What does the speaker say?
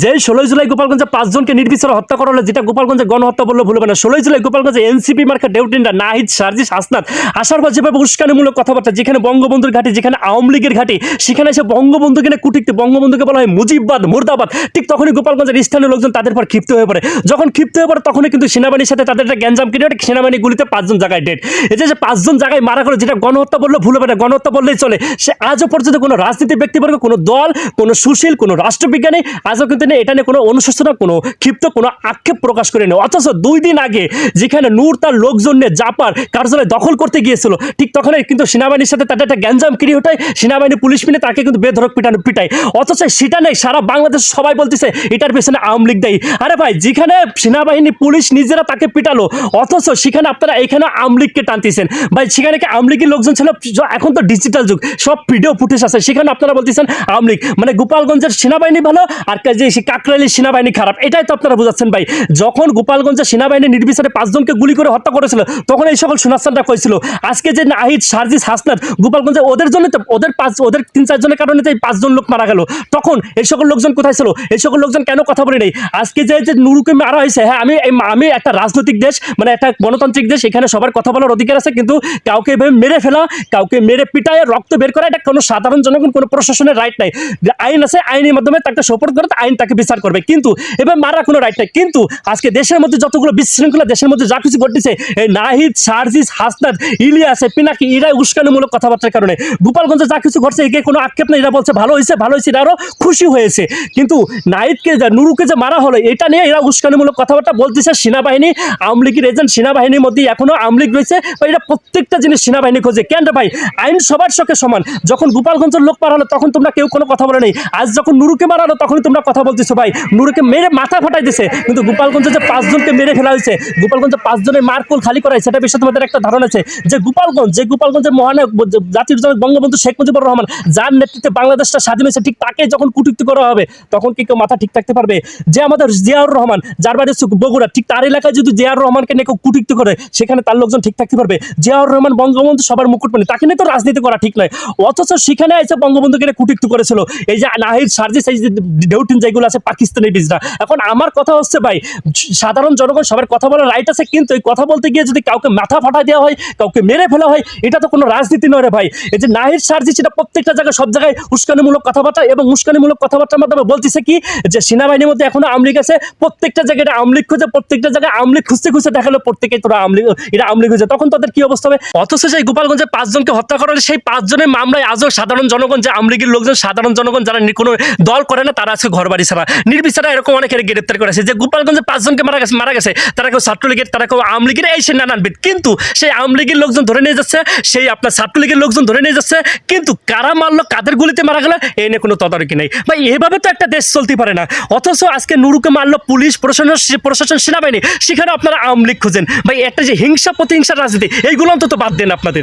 যে ষোলোই জুলাই গোপালগঞ্জে পাঁচজনকে নির্বিচারে হত্যা করা হলো যেটা গোপালগঞ্জে গণহত্যা বললে ভুলবে না। ষোলোই জুলাই গোপালগঞ্জে এনসিপি মার্কা ডেউটিনরা নাহিদ সার্জিস হাসনাত আসার পর যেভাবে উস্কানিমূলক কথাবার্তা যেখানে বঙ্গবন্ধুর ঘাটি যেখানে আওয়ামী লীগের ঘাটি সেখানে এসে বঙ্গবন্ধুকে নিয়ে কুটিতে বঙ্গবন্ধুকে বলা হয় মুজিববাদ মুর্দাবাদ ঠিক তখনই গোপালগঞ্জের স্থানীয় লোকজন তাদের পর ক্ষিপ্ত হয়ে পড়ে। যখন ক্ষিপ্ত হয়ে পড়ে তখনই কিন্তু সেনাবাহিনীর সাথে তাদের একটা গ্যাঞ্জাম কিনে ওঠে, সেনাবাহিনী গুলিতে পাঁচজন জায়গায় ডেট। এই যে পাঁচজন জায়গায় মারা গেলো যেটা গণহত্যা বললে ভুল হবে না গণহত্যা বললেই চলে। সে আজও পর্যন্ত কোনো রাজনীতি ব্যক্তিবর্গ কোনো দল কোনো সুশীল কোনো রাষ্ট্রবিজ্ঞানী আজও কিন্তু নেই এটা নিয়ে কোনো অনুশোচনা, কোনো ক্ষিপ্ত, কোনো আক্ষেপ প্রকাশ করে নেই। অথচ দুই দিন আগে যেখানে নূর তার লোকজন নিয়ে জাপার কার্যালয় দখল করতে গিয়েছিল, ঠিক তখনই কিন্তু সেনাবাহিনীর সাথে তাদের একটা গ্যাঞ্জাম কিরি ওঠায় সেনাবাহিনী পুলিশ মিলে তাকে কিন্তু বেধরক পিটানো, পিটায়। অথচ সেটা নেই, সারা বাংলাদেশ সবাই বলতেছে, এটার পেছনে আওয়ামী লীগ দেয়। আরে ভাই, যেখানে সেনাবাহিনী পুলিশ নিজেরা তাকে পিটালো, অথচ সেখানে আপনারা এখানে আওয়ামী লীগকে টানতেছেন। ভাই, সেখানে কি আওয়ামী লীগের লোকজন ছিল? এখন তো ডিজিটাল যুগ, সব ভিডিও ফুটেজ আছে, সেখানে আপনারা বলতেছেন আওয়ামী লীগ। মানে গোপালগঞ্জের সেনাবাহিনী ভালো, আর কা- যে কাকরাইলের সেনাবাহিনী খারাপ। এটাই তো আপনারা বোঝাচ্ছেন ভাই। যখন গোপালগঞ্জের সেনাবাহিনী নির্বিচারে পাঁচজনকে গুলি করে হত্যা করেছিল, তখন এই সকল সুনাস্তানটা কইছিল আজকে যে নাহিদ, সার্জিস, হাসনাত গোপালগঞ্জে ওদের জন্য তো ওদের পাঁচ ওদের তিন চারজনের কারণে তো এই পাঁচজন লোক মারা গেল। তখন এই সকল লোকজন কোথায় ছিল? এই সকল লোকজন কেন কথা বলে নেই? আজকে যে যে নুরুকে মারা হয়েছে হ্যাঁ আমি আমি একটা রাজনৈতিক দেশ মানে একটা গণতান্ত্রিক দেশ, এখানে সবার কথা বলার অধিকার আছে, কিন্তু কাউকে এভাবে মেরে ফেলা, কাউকে মেরে পিটায়, রক্ত বের করা, এটা কোনো সাধারণ জনগণ, কোনো প্রশাসনের রাইট নাই। আইন আছে, আইনের মাধ্যমে তাকে সোপোর্ট করে তো আইন তাকে বিচার করবে। কিন্তু এবার মারা কোনো রাইট নাই। কিন্তু আজকে দেশের মধ্যে যতগুলো বিশৃঙ্খলা, দেশের মধ্যে যা কিছু ঘটেছে এই নাহিদ সার্জিস হাসনাদ ইলিয়াসে পিনাকি, এরাই উস্কানিমূলক কথাবার্তার কারণে। গোপালগঞ্জে যা কিছু ঘটছে একে কোনো আক্ষেপ নেই। এরা বলছে, ভালো হয়েছে ভালো হয়েছে। এরা আরও খুশি হয়েছে। কিন্তু নাহিদকে যে, নুরুকে যে মারা হলো, এটা নিয়ে এরা উস্কানিমূলক কথাবার্তা বলতেছে সেনাবাহিনী। আওয়ামী লীগের এজেন্ট সেনাবাহিনীর মধ্যে এখনও আওয়ামী লীগ রয়েছে। বা এরা প্রত্যেকটা জিনিস সেনাবাহিনী খোঁজে। কেন ভাই? আইন সবার সঙ্গে সমান। যখন গোপালগঞ্জের লোক মারা হলো, তখন তোমরা কেউ কোনো কথা বলে নেই। আজ যখন নুরুকে মারা হলো, তখনই তোমরা কথা বলতেছো ভাই। নুরুকে মেরে মাথা ফাটাই দিছে। কিন্তু গোপালগঞ্জে যে পাঁচজনকে মেরে ফেলা হয়েছে, গোপালগঞ্জে পাঁচজনের মারকুল খালি করা হয়েছে সেটা বিষয়ে তোমাদের একটা ধারণা আছে যে গোপালগঞ্জ, যে গোপালগঞ্জের মহানায়ক জাতির জনক বঙ্গবন্ধু শেখ মুজিবুর রহমান, যার নেতৃত্বে বাংলাদেশটা স্বাধীন হয়েছে, ঠিক তাকে যখন কুটুক্তি করা হবে, তখন কি কেউ মাথা ঠিক থাকতে পারবে? যে আমাদের জিয়াউর রহমান, যার বাড়ি হচ্ছে বগুড়া, ঠিক তার এলাকায় যদি জিয়াউর রহমানকে নিয়ে কেউ কুটুক্তি করে, সেখানে তার লোকজন ঠিক থাকতে পারবে। জিয়াউর রহমান বঙ্গবন্ধু সবার মুকুটমণি, তাকে নিয়ে তো রাজনীতি করা ঠিক নয়। অথচ সেখানে এসে বঙ্গবন্ধুকে কুটুক্তি করেছিল। এই যে নাহিদ সার্জিস, এই যে ডেউটিন যেগুলো আছে পাকিস্তানি বীজরা। এখন আমার কথা হচ্ছে ভাই, সাধারণ জনগণ সবার কথা বলার রাইট আছে, কিন্তু এই কথা বলতে গিয়ে যদি কাউকে মাথা ফাটা দেওয়া হয়, কাউকে মেরে ফেলা হয়, এটা তো কোনো রাজনীতি নয় রে ভাই। এই যে নাহিদ সার্জিস এটা প্রত্যেকটা জায়গায়, সব জায়গায় উস্কানিমূলক কথাবার্তা এবং উস্কানিমূলক কথাবার্তার মাধ্যমে বলতেছে কি, যে সেনাবাহিনীর মধ্যে এখনও আমলিগ আছে, প্রত্যেকটা জায়গায় এটা আমলিগ খুঁজে, প্রত্যেকটা জায়গায় আমলিগ খুঁজতে খুঁজতে দেখাল প্রত্যেকে তোরা আমলিগ এটা আমলিগ হয়েছে। তখন তাদের কি অবস্থা হবে? অথচ সেই গোপালগঞ্জে পাঁচজনকে হত্যা করা সেই পাঁচজনের মামলায় আজও সাধারণ জনগণ, যে আমলিগের লোকজন, সাধারণ জনগণ যারা কোনো দল করে না, তারা আজকে ঘর বাড়ি ছাড়া। নির্বিচারা এরকম অনেকের গ্রেপ্তার করেছে যে গোপালগঞ্জে পাঁচজনকে মারা গেছে মারা গেছে। তারা কেউ ছাত্রলীগের, তারা কেউ আমলিগের, এই সে নানান বিদ। কিন্তু সেই আমলিগের লোকজন ধরে নিয়ে যাচ্ছে, সেই আপনার ছাত্রলীগের লোকজন ধরে নিয়ে যাচ্ছে। কিন্তু কারা মারলো, কাদের গুলিতে মারা গেল এই নিয়ে কোনো তদারকি নেই। ভাই, এভাবে তো একটা দেশ চলতে পারে না। অথচ আজকে নুরুকে মারলো পুলিশ, প্রশাসন প্রশাসন, সেনাবাহিনী। সেখানে আপনারা আওয়ামী লীগ খুঁজেন। ভাই, একটা যে হিংসা, প্রতিহিংসার রাজনীতি, এইগুলো অন্তত বাদ দেন আপনাদের।